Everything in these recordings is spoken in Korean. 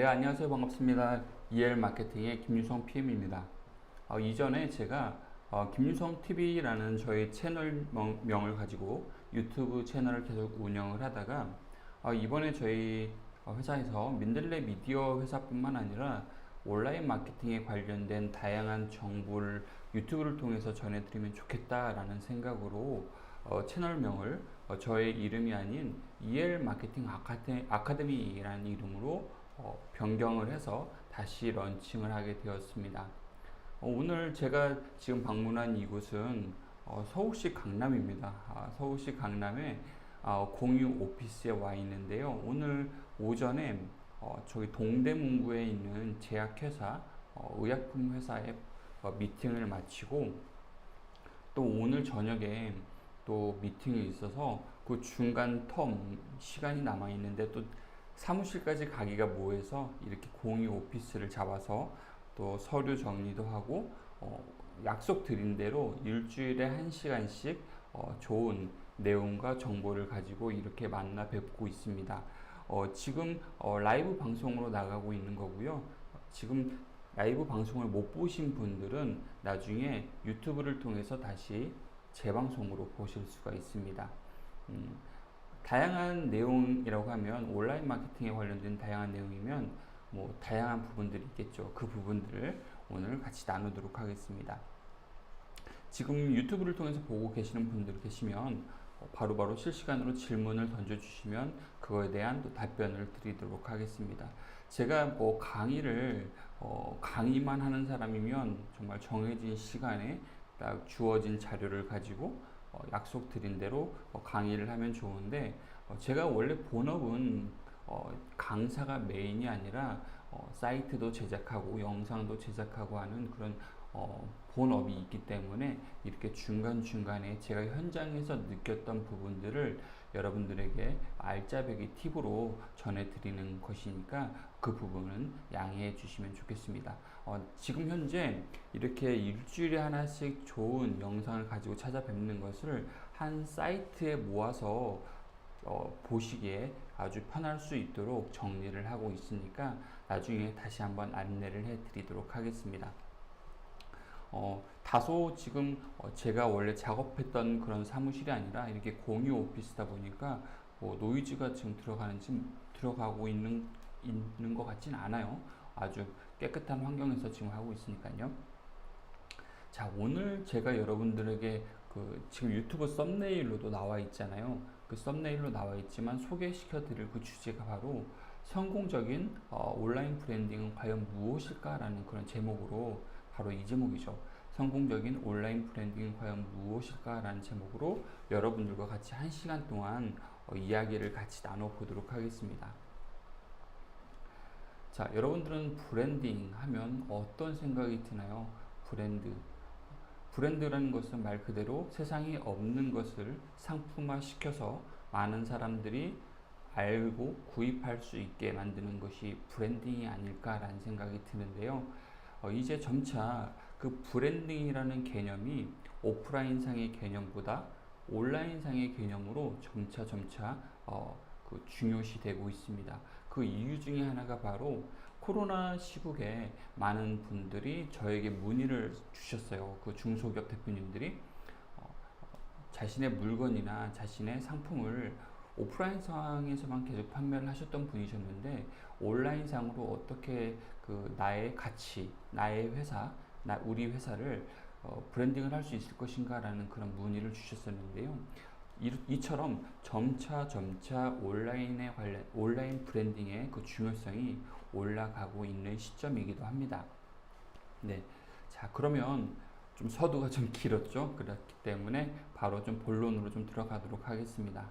네, 안녕하세요. 반갑습니다. EL 마케팅의 김유성 PM입니다. 어, 이전에 제가 어, 김유성 TV라는 저희 채널 명, 을 가지고 유튜브 채널을 계속 운영을 하다가 어, 이번에 저희 어, 회사에서 민들레 미디어 회사뿐만 아니라 온라인 마케팅에 관련된 다양한 정보를 유튜브를 통해서 전해드리면 좋겠다라는 생각으로 어, 채널명을 어, 저의 이름이 아닌 EL 마케팅 아카데, 아카데미라는 이름으로 어, 변경을 해서 다시 런칭을 하게 되었습니다. 어, 오늘 제가 지금 방문한 이곳은 어, 서울시 강남입니다. 아, 서울시 강남에 어, 공유 오피스에 와 있는데요. 오늘 오전에 어, 저기 동대문구에 있는 제약회사, 어, 의약품 회사에 어, 미팅을 마치고 또 오늘 저녁에 또 미팅이 있어서 그 중간 텀 시간이 남아 있는데 또 사무실까지 가기가 뭐해서 이렇게 공유 오피스를 잡아서 또 서류 정리도 하고 어, 약속 드린 대로 일주일에 한 시간씩 어, 좋은 내용과 정보를 가지고 이렇게 만나 뵙고 있습니다. 어, 지금 어, 라이브 방송으로 나가고 있는 거고요. 지금 라이브 방송을 못 보신 분들은 나중에 유튜브를 통해서 다시 재방송으로 보실 수가 있습니다. 음, 다양한 내용이라고 하면 온라인 마케팅에 관련된 다양한 내용이면 뭐 다양한 부분들이 있겠죠. 그 부분들을 오늘 같이 나누도록 하겠습니다. 지금 유튜브를 통해서 보고 계시는 분들 계시면 어, 바로 바로 실시간으로 질문을 던져주시면 그거에 대한 또 답변을 드리도록 하겠습니다. 제가 뭐 강의를 어 강의만 하는 사람이면 정말 정해진 시간에 딱 주어진 자료를 가지고 어 약속 드린 대로 어 강의를 하면 좋은데 어 제가 원래 본업은 어, 강사가 메인이 아니라 어, 사이트도 제작하고 영상도 제작하고 하는 그런 어, 본업이 있기 때문에 이렇게 중간중간에 제가 현장에서 느꼈던 부분들을 여러분들에게 알짜배기 팁으로 전해드리는 것이니까 그 부분은 양해해 주시면 좋겠습니다. 어, 지금 현재 이렇게 일주일에 하나씩 좋은 영상을 가지고 찾아뵙는 것을 한 사이트에 모아서 어, 보시기에 아주 편할 수 있도록 정리를 하고 있으니까 나중에 다시 한번 안내를 해 드리도록 하겠습니다. 어, 다소 지금 어, 제가 원래 작업했던 그런 사무실이 아니라 이렇게 공유 오피스다 보니까 뭐 노이즈가 지금 들어가는지 들어가고 있는 있는 것 같지는 않아요. 아주 깨끗한 환경에서 지금 하고 있으니까요. 자, 오늘 제가 여러분들에게 그 지금 유튜브 썸네일로도 나와 있잖아요. 그 썸네일로 나와 있지만 소개시켜 드릴 그 주제가 바로 성공적인 어, 온라인 브랜딩은 과연 무엇일까라는 그런 제목으로 바로 이 제목이죠. 성공적인 온라인 브랜딩은 과연 무엇일까 라는 제목으로 여러분들과 같이 한 시간 동안 어, 이야기를 같이 나눠보도록 하겠습니다. 자, 여러분들은 브랜딩 하면 어떤 생각이 드나요? 브랜드. 브랜드라는 것은 말 그대로 세상에 없는 것을 상품화 시켜서 많은 사람들이 알고 구입할 수 있게 만드는 것이 브랜딩이 아닐까라는 생각이 드는데요. 어, 이제 점차 그 브랜딩이라는 개념이 오프라인상의 개념보다 온라인상의 개념으로 점차 점차 어, 그 중요시 되고 있습니다. 그 이유 중에 하나가 바로 코로나 시국에 많은 분들이 저에게 문의를 주셨어요. 그 중소기업 대표님들이 어, 자신의 물건이나 자신의 상품을 오프라인 상에서만 계속 판매를 하셨던 분이셨는데 온라인 상으로 어떻게 그 나의 가치, 나의 회사, 나 우리 회사를 어, 브랜딩을 할 수 있을 것인가라는 그런 문의를 주셨었는데요. 이, 처럼 점차 점차 온라인에 관련 온라인 브랜딩의 그 중요성이 올라가고 있는 시점이기도 합니다. 네, 자 그러면 좀 서두가 좀 길었죠. 그렇기 때문에 바로 좀 본론으로 좀 들어가도록 하겠습니다.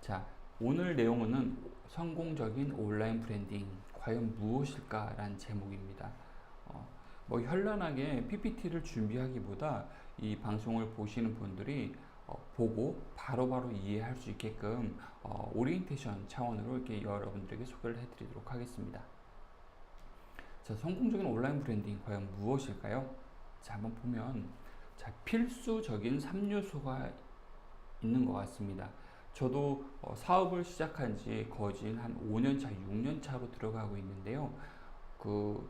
자, 오늘 내용은 성공적인 온라인 브랜딩 과연 무엇일까라는 제목입니다. 어, 뭐 현란하게 PPT를 준비하기보다 이 방송을 보시는 분들이 어, 보고 바로바로 바로 이해할 수 있게끔 어, 오리엔테이션 차원으로 이렇게 여러분들에게 소개를 해드리도록 하겠습니다. 자, 성공적인 온라인 브랜딩 과연 무엇일까요? 자, 한번 보면 자, 필수적인 3요소가 있는 것 같습니다. 저도 어, 사업을 시작한 지 거진 한 5년 차, 6년 차로 들어가고 있는데요. 그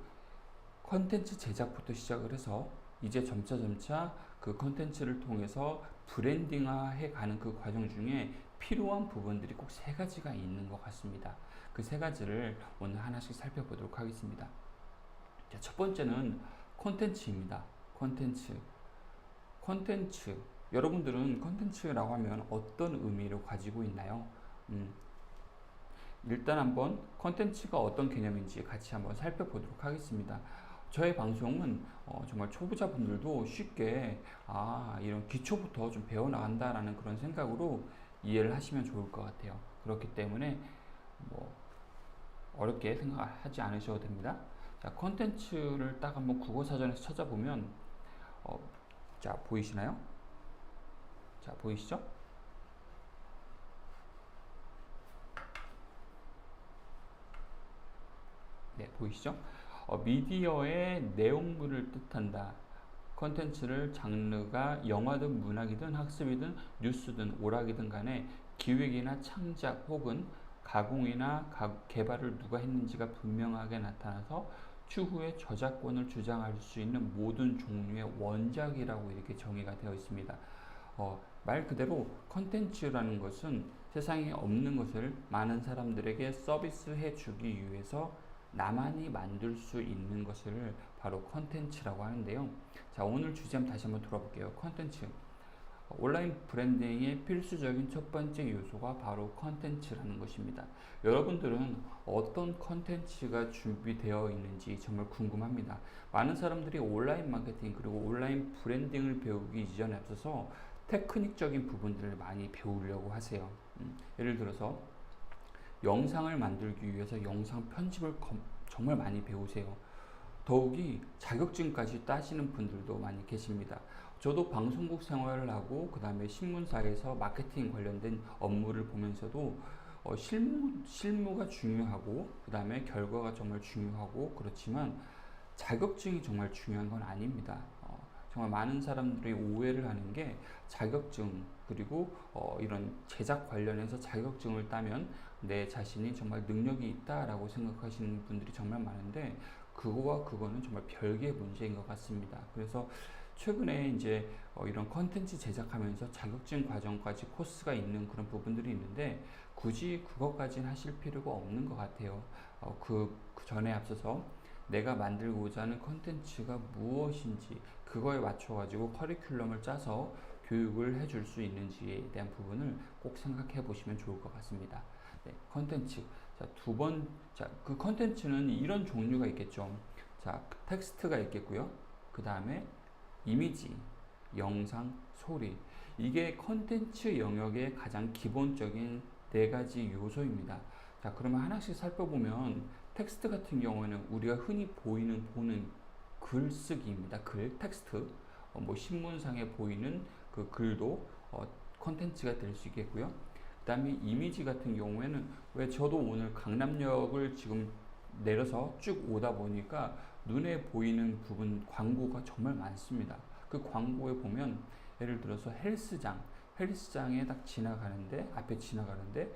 컨텐츠 제작부터 시작을 해서 이제 점차 점차 그 컨텐츠를 통해서 브랜딩화 해 가는 그 과정 중에 필요한 부분들이 꼭 세 가지가 있는 것 같습니다. 그 세 가지를 오늘 하나씩 살펴보도록 하겠습니다. 자, 첫 번째는 콘텐츠입니다. 콘텐츠. 콘텐츠. 여러분들은 콘텐츠라고 하면 어떤 의미를 가지고 있나요? 음, 일단 한번 콘텐츠가 어떤 개념인지 같이 한번 살펴보도록 하겠습니다. 저의 방송은 어, 정말 초보자분들도 쉽게 아 이런 기초부터 좀 배워나간다라는 그런 생각으로 이해를 하시면 좋을 것 같아요. 그렇기 때문에 뭐 어렵게 생각하지 않으셔도 됩니다. 자, 콘텐츠를 딱 한번 국어사전에서 찾아보면 어, 자 보이시나요? 자 보이시죠? 네 보이시죠? 어, 미디어의 내용물을 뜻한다. 컨텐츠를 장르가 영화든 문학이든 학습이든 뉴스든 오락이든 간에 기획이나 창작 혹은 가공이나 가, 개발을 누가 했는지가 분명하게 나타나서 추후에 저작권을 주장할 수 있는 모든 종류의 원작이라고 이렇게 정의가 되어 있습니다. 어, 말 그대로 컨텐츠라는 것은 세상에 없는 것을 많은 사람들에게 서비스해 주기 위해서 나만이 만들 수 있는 것을 바로 컨텐츠라고 하는데요. 자, 오늘 주제 한번 다시 한번 들어볼게요. 컨텐츠. 온라인 브랜딩의 필수적인 첫 번째 요소가 바로 컨텐츠라는 것입니다. 여러분들은 어떤 컨텐츠가 준비되어 있는지 정말 궁금합니다. 많은 사람들이 온라인 마케팅 그리고 온라인 브랜딩을 배우기 이전에 앞서서 테크닉적인 부분들을 많이 배우려고 하세요. 음, 예를 들어서 영상을 만들기 위해서 영상 편집을 검, 정말 많이 배우세요. 더욱이 자격증까지 따시는 분들도 많이 계십니다. 저도 방송국 생활을 하고 그 다음에 신문사에서 마케팅 관련된 업무를 보면서도 어, 실무 실무가 중요하고 그 다음에 결과가 정말 중요하고 그렇지만 자격증이 정말 중요한 건 아닙니다. 어, 정말 많은 사람들이 오해를 하는 게 자격증 그리고 어, 이런 제작 관련해서 자격증을 따면 내 자신이 정말 능력이 있다라고 생각하시는 분들이 정말 많은데 그거와 그거는 정말 별개의 문제인 것 같습니다. 그래서 최근에 이제 어, 이런 컨텐츠 제작하면서 자격증 과정까지 코스가 있는 그런 부분들이 있는데 굳이 그것까지는 하실 필요가 없는 것 같아요. 어, 그, 그 전에 앞서서 내가 만들고자 하는 컨텐츠가 무엇인지 그거에 맞춰가지고 커리큘럼을 짜서 교육을 해줄 수 있는지에 대한 부분을 꼭 생각해 보시면 좋을 것 같습니다. 네, 컨텐츠. 자, 두 번, 자, 그 컨텐츠는 이런 종류가 있겠죠. 자, 텍스트가 있겠고요. 그 다음에 이미지, 영상, 소리. 이게 컨텐츠 영역의 가장 기본적인 네 가지 요소입니다. 자, 그러면 하나씩 살펴보면 텍스트 같은 경우에는 우리가 흔히 보이는, 보는 글쓰기입니다. 글, 텍스트. 어, 뭐 신문상에 보이는 그 글도 어, 컨텐츠가 될수 있겠고요. 그 다음에 이미지 같은 경우에는 왜 저도 오늘 강남역을 지금 내려서 쭉 오다 보니까 눈에 보이는 부분 광고가 정말 많습니다. 그 광고에 보면 예를 들어서 헬스장, 헬스장에 딱 지나가는데 앞에 지나가는데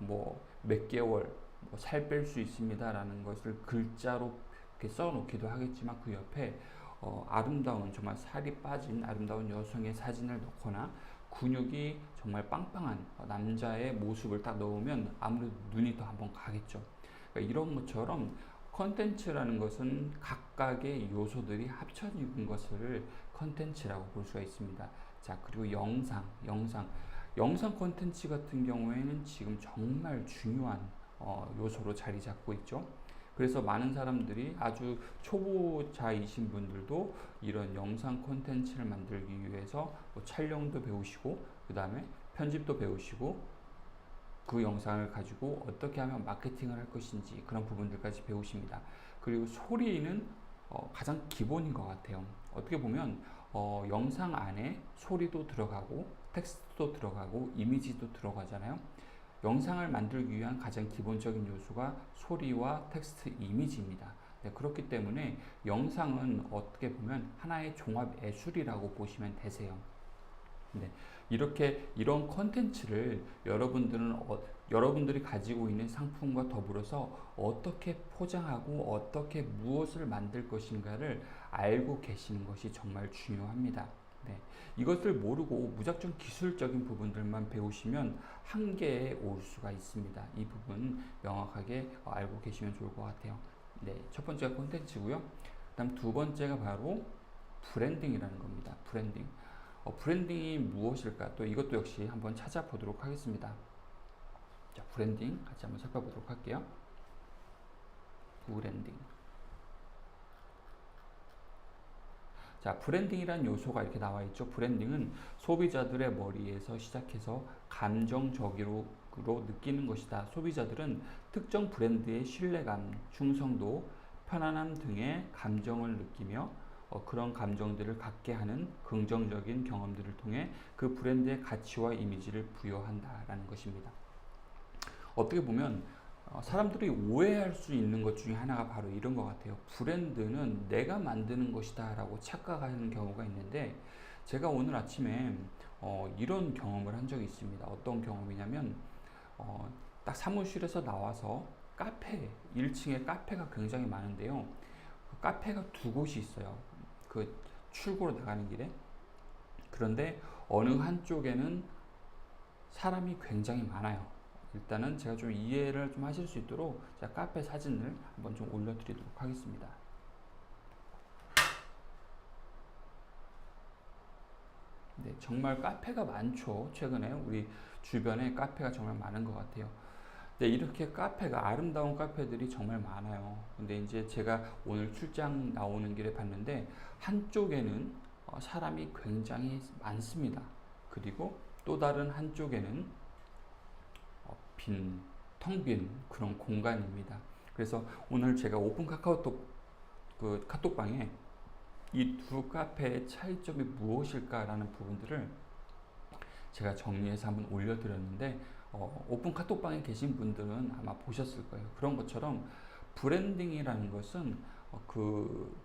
뭐 몇 개월 뭐 살 뺄 수 있습니다라는 것을 글자로 이렇게 써놓기도 하겠지만 그 옆에 어, 아름다운 정말 살이 빠진 아름다운 여성의 사진을 넣거나 근육이 정말 빵빵한 남자의 모습을 딱 넣으면 아무래도 눈이 더 한번 가겠죠. 그러니까 이런 것처럼 컨텐츠라는 것은 각각의 요소들이 합쳐진 것을 컨텐츠라고 볼 수가 있습니다. 자, 그리고 영상, 영상. 영상 컨텐츠 같은 경우에는 지금 정말 중요한 어, 요소로 자리 잡고 있죠. 그래서 많은 사람들이 아주 초보자이신 분들도 이런 영상 콘텐츠를 만들기 위해서 뭐 촬영도 배우시고 그 다음에 편집도 배우시고 그 영상을 가지고 어떻게 하면 마케팅을 할 것인지 그런 부분들까지 배우십니다. 그리고 소리는 어, 가장 기본인 것 같아요. 어떻게 보면 어, 영상 안에 소리도 들어가고 텍스트도 들어가고 이미지도 들어가잖아요. 영상을 만들기 위한 가장 기본적인 요소가 소리와 텍스트 이미지입니다. 네, 그렇기 때문에 영상은 어떻게 보면 하나의 종합 예술이라고 보시면 되세요. 네, 이렇게 이런 컨텐츠를 여러분들은 어, 여러분들이 가지고 있는 상품과 더불어서 어떻게 포장하고 어떻게 무엇을 만들 것인가를 알고 계시는 것이 정말 중요합니다. 네. 이것을 모르고 무작정 기술적인 부분들만 배우시면 한계에 올 수가 있습니다. 이 부분 명확하게 알고 계시면 좋을 것 같아요. 네, 첫 번째가 콘텐츠고요. 그다음 두 번째가 바로 브랜딩이라는 겁니다. 브랜딩. 어, 브랜딩이 무엇일까? 또 이것도 역시 한번 찾아보도록 하겠습니다. 자, 브랜딩 같이 한번 살펴보도록 할게요. 브랜딩. 자, 브랜딩이란 요소가 이렇게 나와 있죠. 브랜딩은 소비자들의 머리에서 시작해서 감정적으로 느끼는 것이다. 소비자들은 특정 브랜드의 신뢰감, 충성도, 편안함 등의 감정을 느끼며 어, 그런 감정들을 갖게 하는 긍정적인 경험들을 통해 그 브랜드의 가치와 이미지를 부여한다라는 것입니다. 어떻게 보면 어, 사람들이 오해할 수 있는 것 중에 하나가 바로 이런 것 같아요. 브랜드는 내가 만드는 것이다 라고 착각하는 경우가 있는데 제가 오늘 아침에 어, 이런 경험을 한 적이 있습니다. 어떤 경험이냐면 어, 딱 사무실에서 나와서 카페, 1층에 카페가 굉장히 많은데요. 그 카페가 두 곳이 있어요. 그 출구로 나가는 길에. 그런데 어느 한쪽에는 사람이 굉장히 많아요. 일단은 제가 좀 이해를 좀 하실 수 있도록 제가 카페 사진을 한번 좀 올려드리도록 하겠습니다. 네, 정말 카페가 많죠. 최근에 우리 주변에 카페가 정말 많은 것 같아요. 네, 이렇게 카페가 아름다운 카페들이 정말 많아요. 근데 이제 제가 오늘 출장 나오는 길에 봤는데 한쪽에는 어, 사람이 굉장히 많습니다. 그리고 또 다른 한쪽에는 빈, 텅 빈 그런 공간입니다. 그래서 오늘 제가 오픈 카카오톡 그 카톡방에 이 두 카페의 차이점이 무엇일까라는 부분들을 제가 정리해서 한번 올려드렸는데 어, 오픈 카톡방에 계신 분들은 아마 보셨을 거예요. 그런 것처럼 브랜딩이라는 것은 어, 그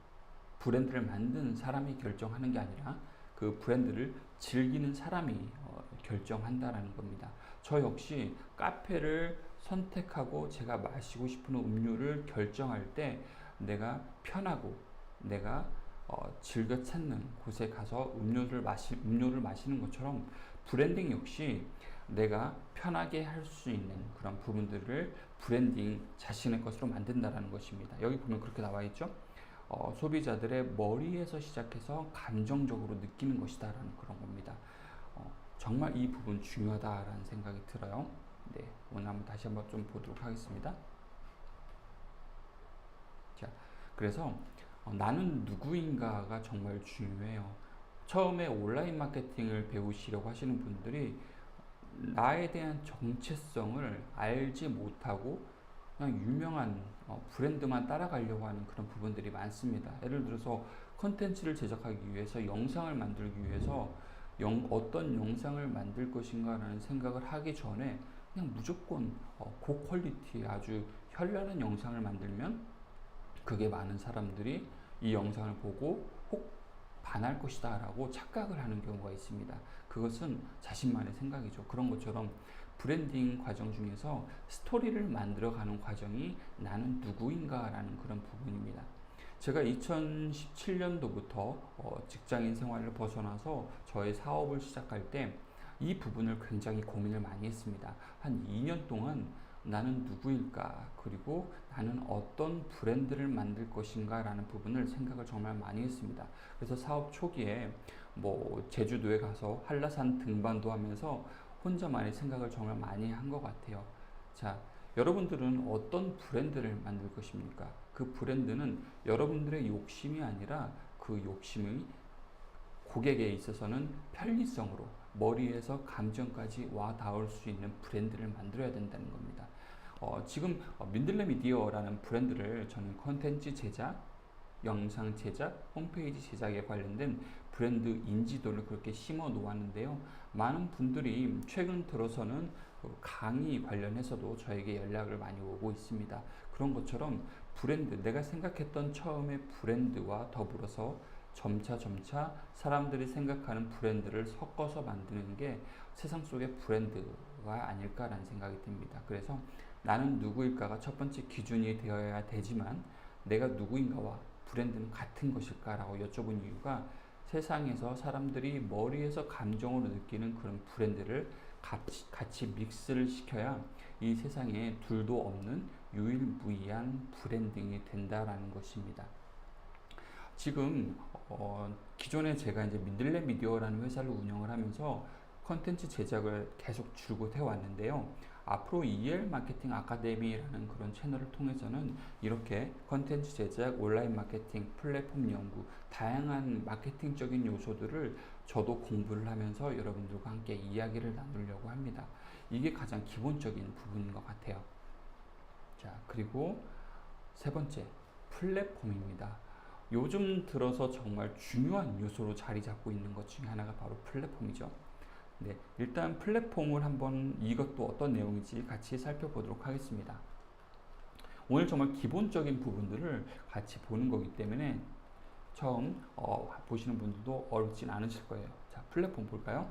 브랜드를 만든 사람이 결정하는 게 아니라 그 브랜드를 즐기는 사람이 어, 결정한다라는 겁니다. 저 역시 카페를 선택하고 제가 마시고 싶은 음료를 결정할 때 내가 편하고 내가 어, 즐겨 찾는 곳에 가서 음료를 마시 음료를 마시는 것처럼 브랜딩 역시 내가 편하게 할 수 있는 그런 부분들을 브랜딩 자신의 것으로 만든다라는 것입니다. 여기 보면 그렇게 나와 있죠. 어, 소비자들의 머리에서 시작해서 감정적으로 느끼는 것이다라는 그런 겁니다. 정말 이 부분 중요하다라는 생각이 들어요. 네, 오늘 한번 다시 한번 좀 보도록 하겠습니다. 자, 그래서 어, 나는 누구인가가 정말 중요해요. 처음에 온라인 마케팅을 배우시려고 하시는 분들이 나에 대한 정체성을 알지 못하고 그냥 유명한 어, 브랜드만 따라가려고 하는 그런 부분들이 많습니다. 예를 들어서 컨텐츠를 제작하기 위해서 영상을 만들기 위해서 영, 어떤 영상을 만들 것인가라는 생각을 하기 전에 그냥 무조건 어, 고퀄리티 아주 현란한 영상을 만들면 그게 많은 사람들이 이 영상을 보고 혹 반할 것이다 라고 착각을 하는 경우가 있습니다. 그것은 자신만의 생각이죠. 그런 것처럼 브랜딩 과정 중에서 스토리를 만들어가는 과정이 나는 누구인가 라는 그런 부분입니다. 제가 2017년도부터 어, 직장인 생활을 벗어나서 저의 사업을 시작할 때 이 부분을 굉장히 고민을 많이 했습니다. 한 2년 동안 나는 누구일까? 그리고 나는 어떤 브랜드를 만들 것인가? 라는 부분을 생각을 정말 많이 했습니다. 그래서 사업 초기에 뭐 제주도에 가서 한라산 등반도 하면서 혼자만의 생각을 정말 많이 한 것 같아요. 자, 여러분들은 어떤 브랜드를 만들 것입니까? 그 브랜드는 여러분들의 욕심이 아니라 그 욕심이 고객에 있어서는 편리성으로 머리에서 감정까지 와 닿을 수 있는 브랜드를 만들어야 된다는 겁니다. 어, 지금 민들레 미디어라는 브랜드를 저는 컨텐츠 제작, 영상 제작, 홈페이지 제작에 관련된 브랜드 인지도를 그렇게 심어 놓았는데요. 많은 분들이 최근 들어서는 그 강의 관련해서도 저에게 연락을 많이 오고 있습니다. 그런 것처럼 브랜드, 내가 생각했던 처음에 브랜드와 더불어서 점차 점차 사람들이 생각하는 브랜드를 섞어서 만드는 게 세상 속의 브랜드가 아닐까라는 생각이 듭니다. 그래서 나는 누구일까가 첫 번째 기준이 되어야 되지만 내가 누구인가와 브랜드는 같은 것일까라고 여쭤본 이유가 세상에서 사람들이 머리에서 감정으로 느끼는 그런 브랜드를 같이, 같이 믹스를 시켜야 이 세상에 둘도 없는 유일무이한 브랜딩이 된다라는 것입니다. 지금 어, 기존에 제가 이제 민들레 미디어라는 회사를 운영을 하면서 컨텐츠 제작을 계속 줄곧 해왔는데요. 앞으로 EL 마케팅 아카데미라는 그런 채널을 통해서는 이렇게 컨텐츠 제작, 온라인 마케팅, 플랫폼 연구, 다양한 마케팅적인 요소들을 저도 공부를 하면서 여러분들과 함께 이야기를 나누려고 합니다. 이게 가장 기본적인 부분인 것 같아요. 자, 그리고 세 번째, 플랫폼입니다. 요즘 들어서 정말 중요한 요소로 자리 잡고 있는 것 중에 하나가 바로 플랫폼이죠. 네, 일단 플랫폼을 한번 이것도 어떤 내용인지 같이 살펴보도록 하겠습니다. 오늘 정말 기본적인 부분들을 같이 보는 거기 때문에 처음 어, 보시는 분들도 어렵진 않으실 거예요. 자, 플랫폼 볼까요?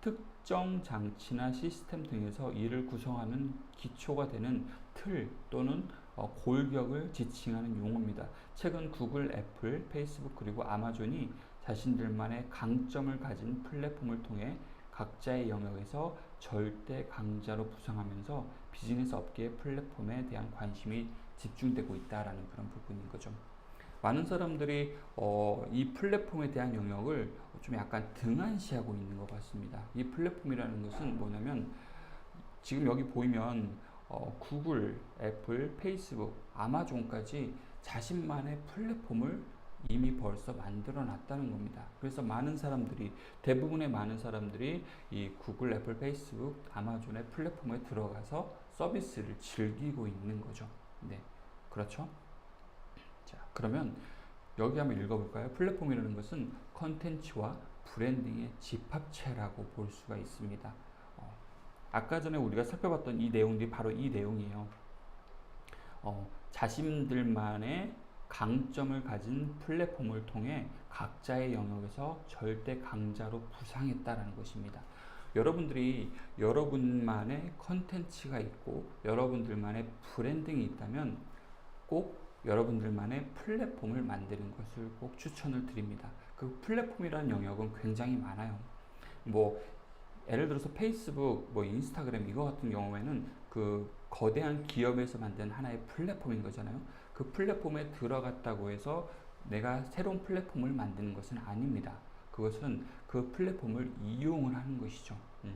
특정 장치나 시스템 등에서 이를 구성하는 기초가 되는 틀 또는 어, 골격을 지칭하는 용어입니다. 최근 구글, 애플, 페이스북 그리고 아마존이 자신들만의 강점을 가진 플랫폼을 통해 각자의 영역에서 절대 강자로 부상하면서 비즈니스 업계의 플랫폼에 대한 관심이 집중되고 있다라는 그런 부분인 거죠. 많은 사람들이 어, 이 플랫폼에 대한 영역을 좀 약간 등한시하고 있는 것 같습니다. 이 플랫폼이라는 것은 뭐냐면 지금 여기 보이면 어, 구글, 애플, 페이스북, 아마존까지 자신만의 플랫폼을 이미 벌써 만들어 놨다는 겁니다. 그래서 많은 사람들이 대부분의 많은 사람들이 이 구글, 애플, 페이스북, 아마존의 플랫폼에 들어가서 서비스를 즐기고 있는 거죠. 네. 그렇죠? 자, 그러면 여기 한번 읽어볼까요? 플랫폼이라는 것은 컨텐츠와 브랜딩의 집합체라고 볼 수가 있습니다. 어, 아까 전에 우리가 살펴봤던 이 내용들이 바로 이 내용이에요. 어, 자신들만의 강점을 가진 플랫폼을 통해 각자의 영역에서 절대 강자로 부상했다라는 것입니다. 여러분들이 여러분만의 컨텐츠가 있고 여러분들만의 브랜딩이 있다면 꼭 여러분들만의 플랫폼을 만드는 것을 꼭 추천을 드립니다. 그 플랫폼이라는 영역은 굉장히 많아요. 뭐 예를 들어서 페이스북, 뭐 인스타그램 이거 같은 경우에는 그 거대한 기업에서 만든 하나의 플랫폼인 거잖아요. 그 플랫폼에 들어갔다고 해서 내가 새로운 플랫폼을 만드는 것은 아닙니다. 그것은 그 플랫폼을 이용을 하는 것이죠. 음.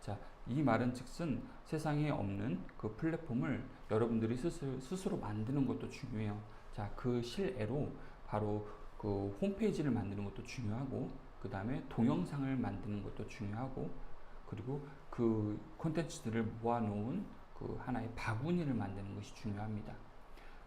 자, 이 말은 즉슨 세상에 없는 그 플랫폼을 여러분들이 스스로, 스스로 만드는 것도 중요해요. 자, 그 실애로 바로 그 홈페이지를 만드는 것도 중요하고, 그 다음에 동영상을 만드는 것도 중요하고, 그리고 그 콘텐츠들을 모아놓은 그 하나의 바구니를 만드는 것이 중요합니다.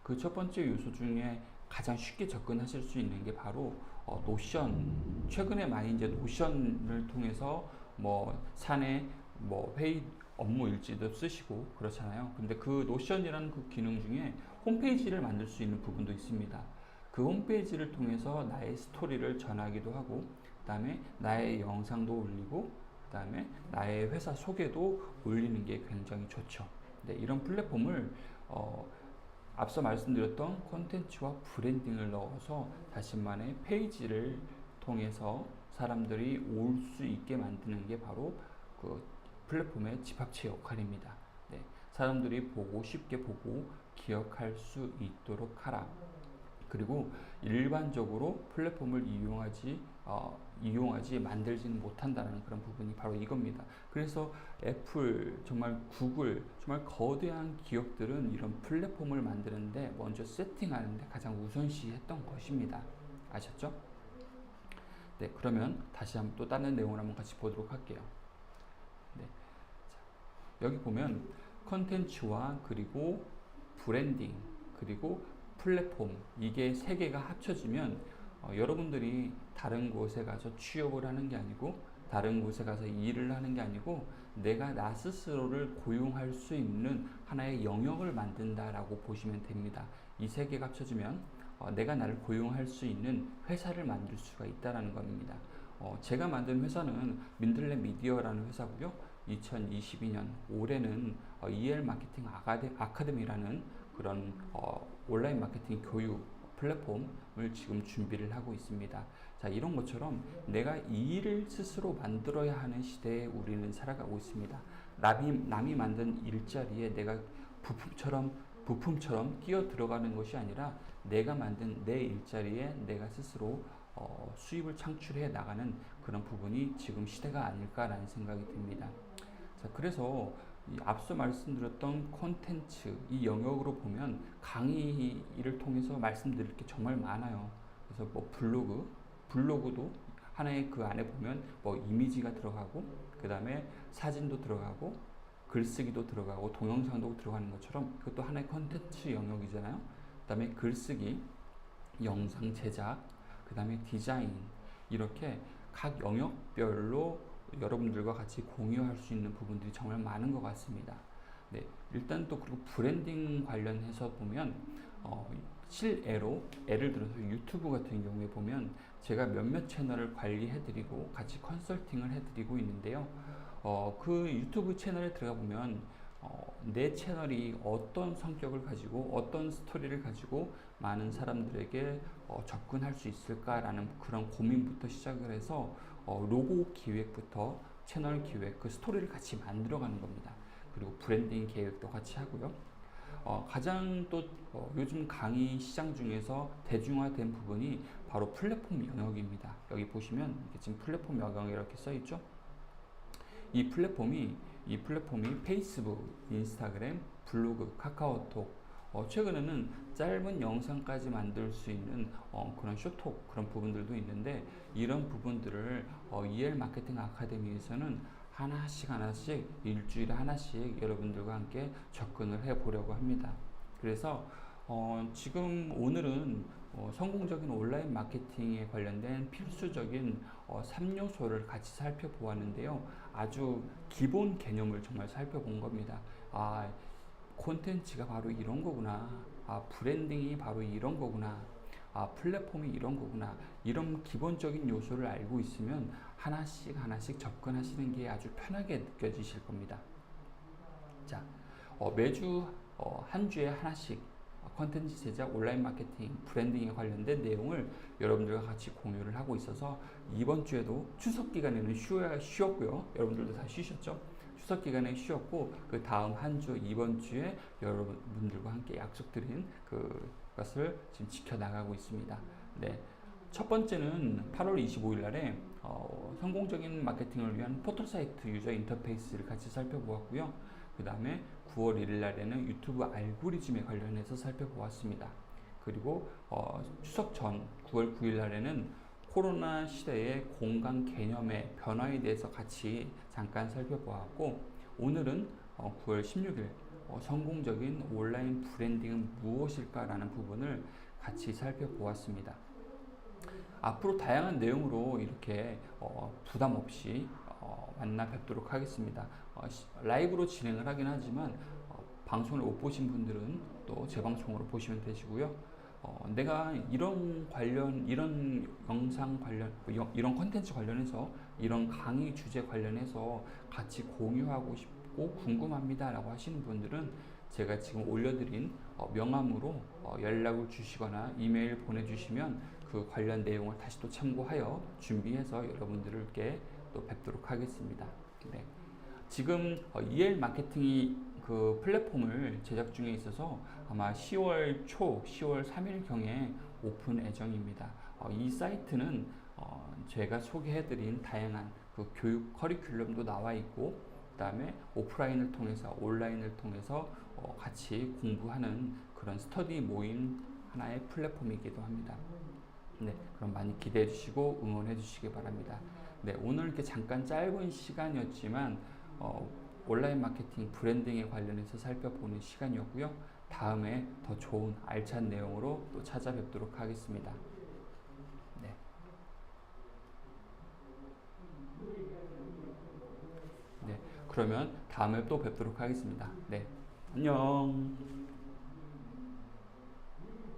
그 첫 번째 요소 중에 가장 쉽게 접근하실 수 있는 게 바로 어, 노션. 최근에 많이 이제 노션을 통해서 뭐 사내 뭐 회의 업무 일지도 쓰시고 그렇잖아요. 근데 그 노션이라는 그 기능 중에 홈페이지를 만들 수 있는 부분도 있습니다. 그 홈페이지를 통해서 나의 스토리를 전하기도 하고, 그 다음에 나의 영상도 올리고, 그 다음에 나의 회사 소개도 올리는 게 굉장히 좋죠. 네, 이런 플랫폼을 어, 앞서 말씀드렸던 콘텐츠와 브랜딩을 넣어서 자신만의 페이지를 통해서 사람들이 올 수 있게 만드는 게 바로 그 플랫폼의 집합체 역할입니다. 네, 사람들이 보고 쉽게 보고 기억할 수 있도록 하라. 그리고 일반적으로 플랫폼을 이용하지 어, 이용하지 만들지는 못한다는 그런 부분이 바로 이겁니다. 그래서 애플 정말 구글 정말 거대한 기업들은 이런 플랫폼을 만드는데 먼저 세팅하는데 가장 우선시했던 것입니다. 아셨죠? 네, 그러면 다시 한번 또 다른 내용을 한번 같이 보도록 할게요. 네, 자, 여기 보면 컨텐츠와 그리고 브랜딩 그리고 플랫폼 이게 세 개가 합쳐지면 어, 여러분들이 다른 곳에 가서 취업을 하는 게 아니고 다른 곳에 가서 일을 하는 게 아니고 내가 나 스스로를 고용할 수 있는 하나의 영역을 만든다라고 보시면 됩니다. 이 세 개가 합쳐지면 어, 내가 나를 고용할 수 있는 회사를 만들 수가 있다라는 겁니다. 어, 제가 만든 회사는 민들레 미디어라는 회사고요. 2022년 올해는 어, EL 마케팅 아카데, 아카데미라는 그런 어, 온라인 마케팅 교육 플랫폼을 지금 준비를 하고 있습니다. 자, 이런 것처럼 내가 이 일을 스스로 만들어야 하는 시대에 우리는 살아가고 있습니다. 남이, 남이 만든 일자리에 내가 부품처럼 부품처럼 끼어 들어가는 것이 아니라 내가 만든 내 일자리에 내가 스스로 어, 수입을 창출해 나가는 그런 부분이 지금 시대가 아닐까라는 생각이 듭니다. 자, 그래서 이 앞서 말씀드렸던 콘텐츠 이 영역으로 보면 강의를 통해서 말씀드릴 게 정말 많아요. 그래서 뭐 블로그, 블로그도 하나의 그 안에 보면 뭐 이미지가 들어가고 그 다음에 사진도 들어가고 글쓰기도 들어가고 동영상도 들어가는 것처럼 그것도 하나의 콘텐츠 영역이잖아요. 그 다음에 글쓰기, 영상 제작, 그 다음에 디자인 이렇게 각 영역별로 여러분들과 같이 공유할 수 있는 부분들이 정말 많은 것 같습니다. 네, 일단 또 그리고 브랜딩 관련해서 보면 어, 실애로 예를 들어서 유튜브 같은 경우에 보면 제가 몇몇 채널을 관리해드리고 같이 컨설팅을 해드리고 있는데요. 어, 그 유튜브 채널에 들어가 보면 어, 내 채널이 어떤 성격을 가지고 어떤 스토리를 가지고 많은 사람들에게 어, 접근할 수 있을까라는 그런 고민부터 시작을 해서 어, 로고 기획부터 채널 기획 그 스토리를 같이 만들어가는 겁니다. 그리고 브랜딩 계획도 같이 하고요. 어, 가장 또 어, 요즘 강의 시장 중에서 대중화된 부분이 바로 플랫폼 영역입니다. 여기 보시면 지금 플랫폼 영역 이렇게 써 있죠. 이 플랫폼이 이 플랫폼이 페이스북, 인스타그램, 블로그, 카카오톡 어, 최근에는 짧은 영상까지 만들 수 있는 어, 그런 쇼톡 그런 부분들도 있는데 이런 부분들을 어, EL 마케팅 아카데미에서는 하나씩 하나씩 일주일에 하나씩 여러분들과 함께 접근을 해 보려고 합니다. 그래서 어, 지금 오늘은 어, 성공적인 온라인 마케팅에 관련된 필수적인 어, 3요소를 같이 살펴보았는데요. 아주 기본 개념을 정말 살펴본 겁니다. 아, 콘텐츠가 바로 이런 거구나. 아, 브랜딩이 바로 이런 거구나. 아, 플랫폼이 이런 거구나. 이런 기본적인 요소를 알고 있으면 하나씩 하나씩 접근하시는 게 아주 편하게 느껴지실 겁니다. 자, 어, 매주 어, 한 주에 하나씩 컨텐츠 제작, 온라인 마케팅, 브랜딩에 관련된 내용을 여러분들과 같이 공유를 하고 있어서 이번 주에도 추석 기간에는 쉬어, 쉬었고요. 여러분들도 다 쉬셨죠? 추석 기간에 쉬었고 그 다음 한 주 이번 주에 여러분들과 함께 약속드린 그것을 지금 지켜 나가고 있습니다. 네. 첫 번째는 8월 25일 날에 어, 성공적인 마케팅을 위한 포털 사이트 유저 인터페이스를 같이 살펴보았고요. 그 다음에 9월 1일 날에는 유튜브 알고리즘에 관련해서 살펴보았습니다. 그리고 어, 추석 전 9월 9일 날에는 코로나 시대의 공간 개념의 변화에 대해서 같이 잠깐 살펴보았고 오늘은 어, 9월 16일 어, 성공적인 온라인 브랜딩은 무엇일까라는 부분을 같이 살펴보았습니다. 앞으로 다양한 내용으로 이렇게 어, 부담 없이 어, 만나 뵙도록 하겠습니다. 어, 시, 라이브로 진행을 하긴 하지만 어, 방송을 못 보신 분들은 또 재방송으로 보시면 되시고요. 어, 내가 이런 관련, 이런 영상 관련, 뭐 이런 컨텐츠 관련해서 이런 강의 주제 관련해서 같이 공유하고 싶고 궁금합니다 라고 하시는 분들은 제가 지금 올려드린 어, 명함으로 어, 연락을 주시거나 이메일 보내주시면 그 관련 내용을 다시 또 참고하여 준비해서 여러분들께 또 뵙도록 하겠습니다. 네. 지금 어, EL 마케팅이 그 플랫폼을 제작 중에 있어서 아마 10월 초, 10월 3일 경에 오픈 예정입니다. 어, 이 사이트는 어, 제가 소개해드린 다양한 그 교육 커리큘럼도 나와 있고, 그 다음에 오프라인을 통해서 온라인을 통해서 어, 같이 공부하는 그런 스터디 모임 하나의 플랫폼이기도 합니다. 네, 그럼 많이 기대해 주시고 응원해 주시기 바랍니다. 네, 오늘 이렇게 잠깐 짧은 시간이었지만 어, 온라인 마케팅 브랜딩에 관련해서 살펴보는 시간이었고요. 다음에 더 좋은 알찬 내용으로 또 찾아뵙도록 하겠습니다. 네. 네, 그러면 다음에 또 뵙도록 하겠습니다. 네, 안녕.